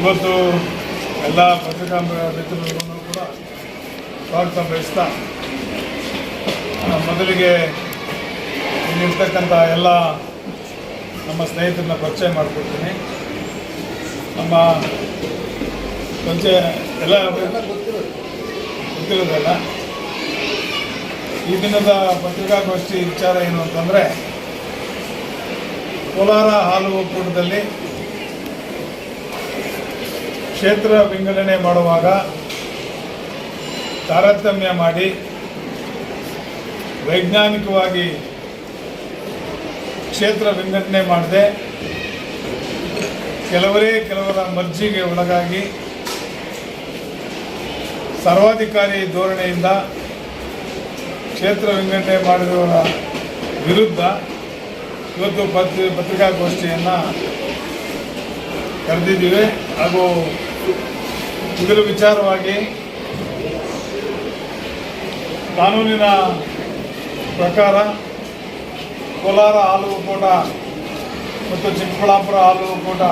ಇವತ್ತು ಎಲ್ಲ ಪತ್ರಿಕಾ ಮಿತ್ರರಿಗೂ ಕೂಡ ಸ್ವಾಗತ ಬಯಸ್ತಾ ಮೊದಲಿಗೆ ಇಲ್ಲಿರ್ತಕ್ಕಂಥ ಎಲ್ಲ ನಮ್ಮ ಸ್ನೇಹಿತರನ್ನ ಪರಿಚಯ ಮಾಡಿಕೊಡ್ತೀನಿ. ನಮ್ಮ ಪರಿಚಯ ಎಲ್ಲ ಗೊತ್ತಿರೋದಲ್ಲ. ಈ ದಿನದ ಪತ್ರಿಕಾಗೋಷ್ಠಿ ವಿಚಾರ ಏನು ಅಂತಂದರೆ, ಕೋಲಾರ ಹಾಲು ಒಕ್ಕೂಟದಲ್ಲಿ ಕ್ಷೇತ್ರ ವಿಂಗಡಣೆ ಮಾಡುವಾಗ ತಾರತಮ್ಯ ಮಾಡಿ ವೈಜ್ಞಾನಿಕವಾಗಿ ಕ್ಷೇತ್ರ ವಿಂಗಡಣೆ ಮಾಡದೆ ಕೆಲವರೇ ಕೆಲವರ ಮರ್ಜಿಗೆ ಒಳಗಾಗಿ ಸರ್ವಾಧಿಕಾರಿ ಧೋರಣೆಯಿಂದ ಕ್ಷೇತ್ರ ವಿಂಗಡಣೆ ಮಾಡಿದವರ ವಿರುದ್ಧ ಇವತ್ತು ಪತ್ರಿ, ಪತ್ರಿಕಾಗೋಷ್ಠಿಯನ್ನು ಕರೆದಿದ್ದೀವಿ ಹಾಗೂ ಇದರ ವಿಚಾರವಾಗಿ ಕಾನೂನಿನ ಪ್ರಕಾರ ಕೋಲಾರ ಹಾಲು ಒಕ್ಕೂಟ ಮತ್ತು ಚಿಕ್ಕಬಳ್ಳಾಪುರ ಹಾಲು ಒಕ್ಕೂಟ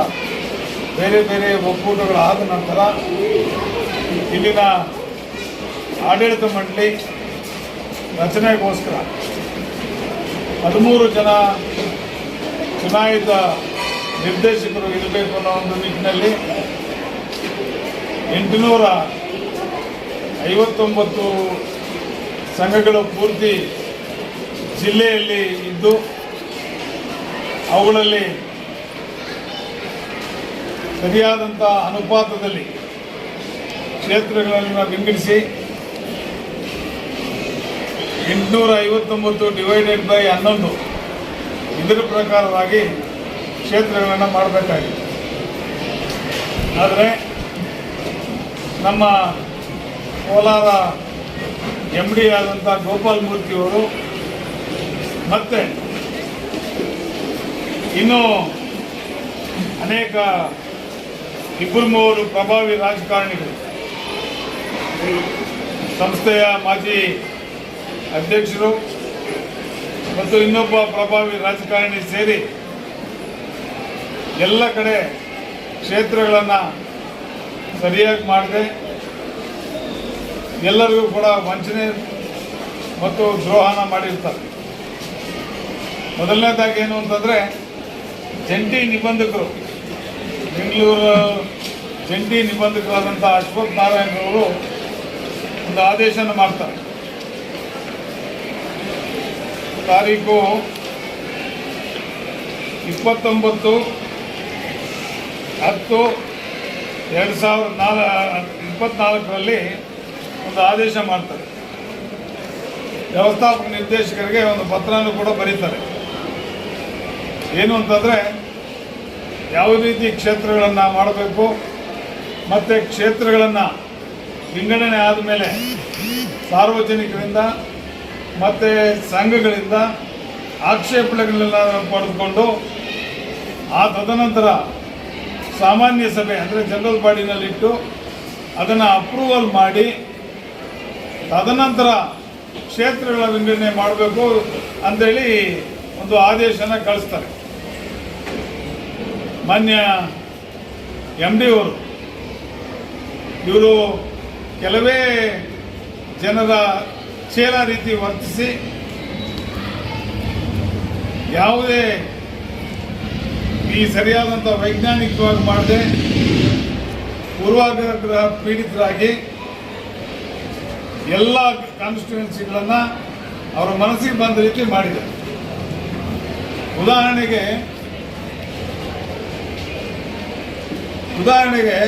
ಬೇರೆ ಬೇರೆ ಒಕ್ಕೂಟಗಳಾದ ನಂತರ ಇಲ್ಲಿನ ಆಡಳಿತ ಮಂಡಳಿ ರಚನೆಗೋಸ್ಕರ ಹದಿಮೂರು ಜನ ಚುನಾಯಿತ ನಿರ್ದೇಶಕರು ಇರಬೇಕು ಅನ್ನೋ ಒಂದು ನಿಟ್ಟಿನಲ್ಲಿ ಎಂಟುನೂರ ಐವತ್ತೊಂಬತ್ತು ಸಂಘಗಳು ಪೂರ್ತಿ ಜಿಲ್ಲೆಯಲ್ಲಿ ಇದ್ದು ಅವುಗಳಲ್ಲಿ ಸರಿಯಾದಂಥ ಅನುಪಾತದಲ್ಲಿ ಕ್ಷೇತ್ರಗಳನ್ನು ವಿಂಗಡಿಸಿ ಎಂಟುನೂರ ಐವತ್ತೊಂಬತ್ತು ಡಿವೈಡೆಡ್ ಬೈ ಹನ್ನೊಂದು ಇದರ ಪ್ರಕಾರವಾಗಿ ಕ್ಷೇತ್ರಗಳನ್ನು ಮಾಡಬೇಕಾಗಿದೆ. ಆದರೆ ನಮ್ಮ ಕೋಲಾರ ಎಂ ಡಿ ಆದಂಥ ಗೋಪಾಲ್ ಮೂರ್ತಿಯವರು ಮತ್ತೆ ಇನ್ನೂ ಅನೇಕ ಇಬ್ಬರು ಮೂವರು ಪ್ರಭಾವಿ ರಾಜಕಾರಣಿಗಳು. ಸಂಸ್ಥೆಯ ಮಾಜಿ ಅಧ್ಯಕ್ಷರು ಮತ್ತು ಇನ್ನೊಬ್ಬ ಪ್ರಭಾವಿ ರಾಜಕಾರಣಿ ಸೇರಿ ಎಲ್ಲ ಕಡೆ ಕ್ಷೇತ್ರಗಳನ್ನು ಸರಿಯಾಗಿ ಮಾಡದೆ. ಎಲ್ಲರಿಗೂ ಕೂಡ ವಂಚನೆ ಮತ್ತು ದ್ರೋಹನ ಮಾಡಿರ್ತಾರೆ. ಮೊದಲನೇದಾಗಿ ಏನು ಅಂತಂದರೆ, ಜಂಟಿ ನಿಬಂಧಕರು, ಬೆಂಗಳೂರು ಜಂಟಿ ನಿಬಂಧಕರಾದಂಥ ಅಶ್ವಥ್ ನಾರಾಯಣರವರು ಒಂದು ಆದೇಶನ ಮಾಡ್ತಾರೆ. ತಾರೀಕು ಇಪ್ಪತ್ತೊಂಬತ್ತು, ಹತ್ತು ಎರಡು ಸಾವಿರದ ನಾಲ್ ಇಪ್ಪತ್ನಾಲ್ಕರಲ್ಲಿ ಒಂದು ಆದೇಶ ಮಾಡ್ತಾರೆ. ವ್ಯವಸ್ಥಾಪಕ ನಿರ್ದೇಶಕರಿಗೆ ಒಂದು ಪತ್ರನೂ ಕೂಡ ಬರೀತಾರೆ. ಏನು ಅಂತಂದರೆ ಯಾವ ರೀತಿ ಕ್ಷೇತ್ರಗಳನ್ನು ಮಾಡಬೇಕು, ಮತ್ತು ಕ್ಷೇತ್ರಗಳನ್ನು ವಿಂಗಡಣೆ ಆದಮೇಲೆ ಸಾರ್ವಜನಿಕರಿಂದ, ಮತ್ತು ಸಂಘಗಳಿಂದ ಆಕ್ಷೇಪಣೆಗಳನ್ನ ಪಡೆದುಕೊಂಡು, ಆ ತದನಂತರ ಸಾಮಾನ್ಯ ಸಭೆ, ಅಂದರೆ ಜನರಲ್ ಬಾಡಿನಲ್ಲಿಟ್ಟು ಅದನ್ನು ಅಪ್ರೂವಲ್ ಮಾಡಿ, ತದನಂತರ ಕ್ಷೇತ್ರಗಳ ವಿಂಗಡಣೆ ಮಾಡಬೇಕು ಅಂಥೇಳಿ ಒಂದು ಆದೇಶನ ಕಳಿಸ್ತಾರೆ. ಮಾನ್ಯ ಎಂ ಡಿ ಅವರು, ಇವರು ಕೆಲವೇ ಜನರ ಚೇಲ ರೀತಿ ವರ್ತಿಸಿ, ಯಾವುದೇ ಈ ಸರಿಯಾದಂಥ ವೈಜ್ಞಾನಿಕವಾಗಿ ಮಾಡದೆ ಪೂರ್ವಾಗ್ರಹ ಪೀಡಿತರಾಗಿ ಎಲ್ಲ ಕಾನ್ಸ್ಟಿಟ್ಯೂನ್ಸಿಗಳನ್ನು ಅವರ ಮನಸ್ಸಿಗೆ ಬಂದ ರೀತಿ ಮಾಡಿದೆ. ಉದಾಹರಣೆಗೆ ಉದಾಹರಣೆಗೆ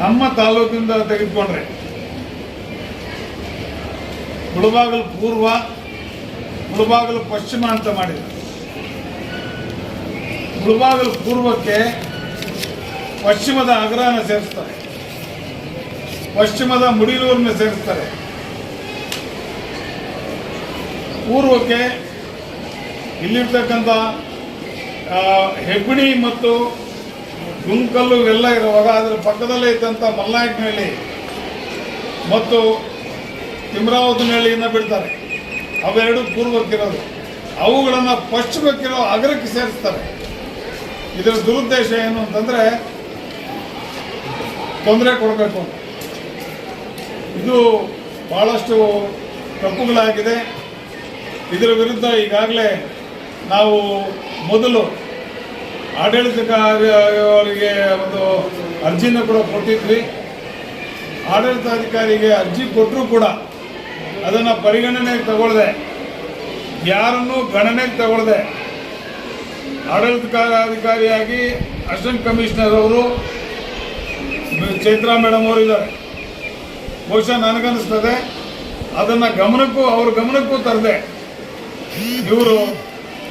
ನಮ್ಮ ತಾಲೂಕಿಂದ ತೆಗೆದುಕೊಂಡ್ರೆ, ಮುಳಬಾಗಲು ಪೂರ್ವ, ಮುಳಬಾಗಲು ಪಶ್ಚಿಮ ಅಂತ ಮಾಡಿದ್ದಾರೆ ಮುಳಬಾಗಲು ಪೂರ್ವಕ್ಕೆ ಪಶ್ಚಿಮದ ಅಗ್ರಹನ ಸೇರಿಸ್ತಾರೆ. ಪಶ್ಚಿಮದ ಮುಡಿಲೂರನ್ನ ಸೇರಿಸ್ತಾರೆ. ಪೂರ್ವಕ್ಕೆ ಇಲ್ಲಿರ್ತಕ್ಕಂಥ ಹೆಬ್ಬಣಿ ಮತ್ತು ಗುಂಕಲ್ಲು ಇವೆಲ್ಲ ಇರುವಾಗ ಅದರ ಪಕ್ಕದಲ್ಲೇ ಇದ್ದಂಥ ಮಲ್ನಾಯಕನಹಳ್ಳಿ ಮತ್ತು ತಿಮ್ರಾವತನಹಳ್ಳಿಯನ್ನು ಬಿಡ್ತಾರೆ. ಅವೆರಡು ಪೂರ್ವಕ್ಕಿರೋದು. ಅವುಗಳನ್ನು ಪಶ್ಚಿಮಕ್ಕಿರೋ ಅಗ್ರಕ್ಕೆ ಸೇರಿಸ್ತಾರೆ. ಇದರ ದುರುದ್ದೇಶ ಏನು ಅಂತಂದರೆ ತೊಂದರೆ ಕೊಡಬೇಕು. ಇದು ಭಾಳಷ್ಟು ತಪ್ಪುಗಳಾಗಿದೆ. ಇದರ ವಿರುದ್ಧ ಈಗಾಗಲೇ ನಾವು ಮೊದಲು ಆಡಳಿತಗಾರರಿಗೆ ಒಂದು ಅರ್ಜಿನ ಕೂಡ ಕೊಟ್ಟಿದ್ವಿ. ಆಡಳಿತಾಧಿಕಾರಿಗೆ ಅರ್ಜಿ ಕೊಟ್ಟರೂ ಕೂಡ ಅದನ್ನು ಪರಿಗಣನೆಗೆ ತಗೊಳ್ಳದೆ ಯಾರನ್ನೂ ಗಣನೆಗೆ ತಗೊಳ್ಳದೆ ಆಡಳಿತಾಧಿಕಾರಿಯಾಗಿ ಅಸಿಸ್ಟೆಂಟ್ ಕಮಿಷನರ್ ಅವರು ಚೈತ್ರಾ ಮೇಡಮ್ ಅವರು ಇದ್ದಾರೆ. ಬಹುಶಃ ನನಗನ್ನಿಸ್ತದೆ. ಅದನ್ನು ಗಮನಕ್ಕೂ, ಅವ್ರ ಗಮನಕ್ಕೂ ತರದೆ ಇವರು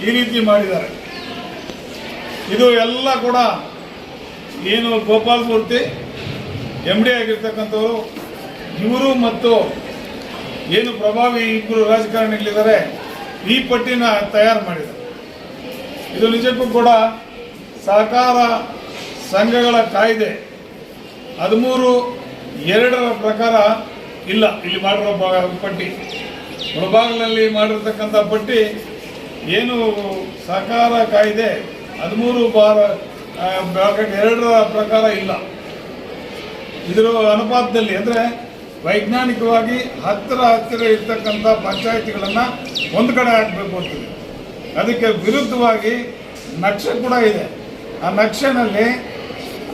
ಈ ರೀತಿ ಮಾಡಿದ್ದಾರೆ. ಇದು ಎಲ್ಲ ಕೂಡ ಏನು ಗೋಪಾಲ್ ಮೂರ್ತಿ ಎಂ ಡಿ ಆಗಿರ್ತಕ್ಕಂಥವರು, ಇವರು ಮತ್ತು ಏನು ಪ್ರಭಾವಿ ಇಬ್ಬರು ರಾಜಕಾರಣಿಗಳಿದ್ದಾರೆ, ಈ ಪಟ್ಟಿನ ತಯಾರು ಮಾಡಿದ್ದಾರೆ. ಇದು ನಿಜಕ್ಕೂ ಕೂಡ ಸಹಕಾರ ಸಂಘಗಳ ಕಾಯ್ದೆ ಹದಿಮೂರು ಎರಡರ ಪ್ರಕಾರ ಇಲ್ಲ. ಇಲ್ಲಿ ಮಾಡಿರೋ ಪಟ್ಟಿ. ಮುಳಬಾಗಿಲಲ್ಲಿ ಮಾಡಿರ್ತಕ್ಕಂಥ ಪಟ್ಟಿ ಏನು ಸಹಕಾರ ಕಾಯ್ದೆ ಹದಿಮೂರು ಬಾರ ಬ್ರಾಕೆಟ್ ಎರಡರ ಪ್ರಕಾರ ಇಲ್ಲ. ಇದರ ಅನುಪಾತದಲ್ಲಿ ಅಂದರೆ ವೈಜ್ಞಾನಿಕವಾಗಿ ಹತ್ತಿರ ಹತ್ತಿರ ಇರ್ತಕ್ಕಂಥ ಪಂಚಾಯತಿಗಳನ್ನು ಒಂದು ಕಡೆ ಹಾಕಬೇಕು ಅಂತಿದೆ. ಅದಕ್ಕೆ ವಿರುದ್ಧವಾಗಿ ನಕ್ಷೆ ಕೂಡ ಇದೆ. ಆ ನಕ್ಷೆನಲ್ಲಿ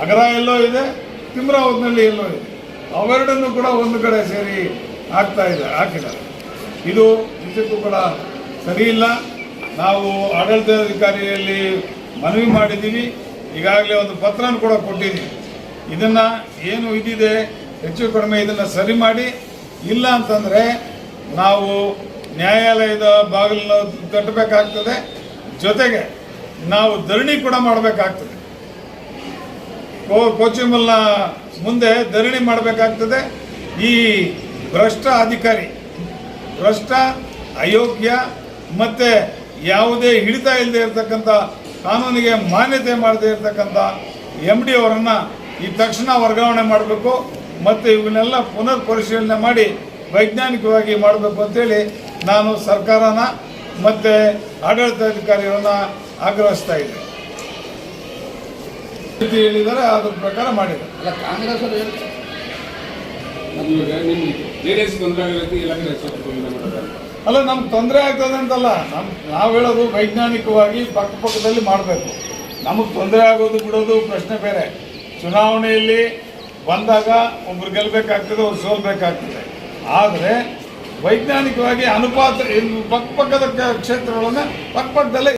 ಅಗರ ಎಲ್ಲೋ ಇದೆ ತಿಮ್ರಾವತ್ನಲ್ಲಿ ಎಲ್ಲೋ ಇದೆ. ಅವೆರಡನ್ನು ಕೂಡ ಒಂದು ಕಡೆ ಸೇರಿ ಹಾಕ್ತಾ ಇದೆ, ಹಾಕಿದ್ದಾರೆ. ಇದು ನಿಜಕ್ಕೂ ಕೂಡ ಸರಿಯಿಲ್ಲ ನಾವು ಆಡಳಿತಾಧಿಕಾರಿಯಲ್ಲಿ ಮನವಿ ಮಾಡಿದ್ದೀವಿ. ಈಗಾಗಲೇ ಒಂದು ಪತ್ರನ ಕೂಡ ಕೊಟ್ಟಿದ್ದೀವಿ. ಇದನ್ನು ಏನು ಇದಿದೆ, ಹೆಚ್ಚು ಕಡಿಮೆ ಇದನ್ನು ಸರಿ ಮಾಡಿ, ಇಲ್ಲ ಅಂತಂದರೆ ನಾವು ನ್ಯಾಯಾಲಯದ ಬಾಗಿಲನ್ನು ತಟ್ಟಬೇಕಾಗ್ತದೆ ಜೊತೆಗೆ ನಾವು ಧರಣಿ ಕೂಡ ಮಾಡಬೇಕಾಗ್ತದೆ. ಕೋ ಕೋಚಿಮಲ್ನ ಮುಂದೆ ಧರಣಿ ಮಾಡಬೇಕಾಗ್ತದೆ. ಈ ಭ್ರಷ್ಟ ಅಧಿಕಾರಿ, ಭ್ರಷ್ಟ ಅಯೋಗ್ಯ ಮತ್ತೆ ಯಾವುದೇ ಹಿಡಿತ ಇಲ್ಲದೆ ಇರತಕ್ಕಂಥ, ಕಾನೂನಿಗೆ ಮಾನ್ಯತೆ ಮಾಡದೇ ಇರತಕ್ಕಂಥ ಎಂ ಡಿ ಅವರನ್ನು ಈ ತಕ್ಷಣ ವರ್ಗಾವಣೆ ಮಾಡಬೇಕು. ಮತ್ತು ಇವನ್ನೆಲ್ಲ ಪುನರ್ ಪರಿಶೀಲನೆ ಮಾಡಿ ವೈಜ್ಞಾನಿಕವಾಗಿ ಮಾಡಬೇಕು ಅಂತೇಳಿ ನಾನು ಸರ್ಕಾರನ ಮತ್ತು ಆಡಳಿತಾಧಿಕಾರಿಗಳನ್ನ ಆಗ್ರಹಿಸ್ತಾ ಇದ್ದೆ. ರೀತಿ ಹೇಳಿದ್ದಾರೆ ಅದ್ರ ಪ್ರಕಾರ ಮಾಡಿದೆ ಅಲ್ಲ ಕಾಂಗ್ರೆಸ್ ಅವರು ಹೇಳ್ತಾರೆ ಅಲ್ಲ ನಮ್ಗೆ ತೊಂದರೆ ಆಗ್ತದೆ ಅಂತಲ್ಲ. ನಮ್ ನಾವು ಹೇಳೋದು ವೈಜ್ಞಾನಿಕವಾಗಿ ಪಕ್ಕ ಪಕ್ಕದಲ್ಲಿ ಮಾಡಬೇಕು. ನಮಗೆ ತೊಂದರೆ ಆಗೋದು ಬಿಡೋದು ಪ್ರಶ್ನೆ ಬೇರೆ. ಚುನಾವಣೆಯಲ್ಲಿ ಬಂದಾಗ ಒಬ್ರು ಗೆಲ್ಬೇಕಾಗ್ತದೆ ಒಬ್ರು ಸೋಲ್ಬೇಕಾಗ್ತದೆ. ಆದರೆ ವೈಜ್ಞಾನಿಕವಾಗಿ ಅನುಪಾತ ಪಕ್ಕಪಕ್ಕದ ಪಕ್ಕ ಪಕ್ಕದ ಕ್ಷೇತ್ರಗಳನ್ನು ಪಕ್ಕ ಪಕ್ಕದಲ್ಲೇ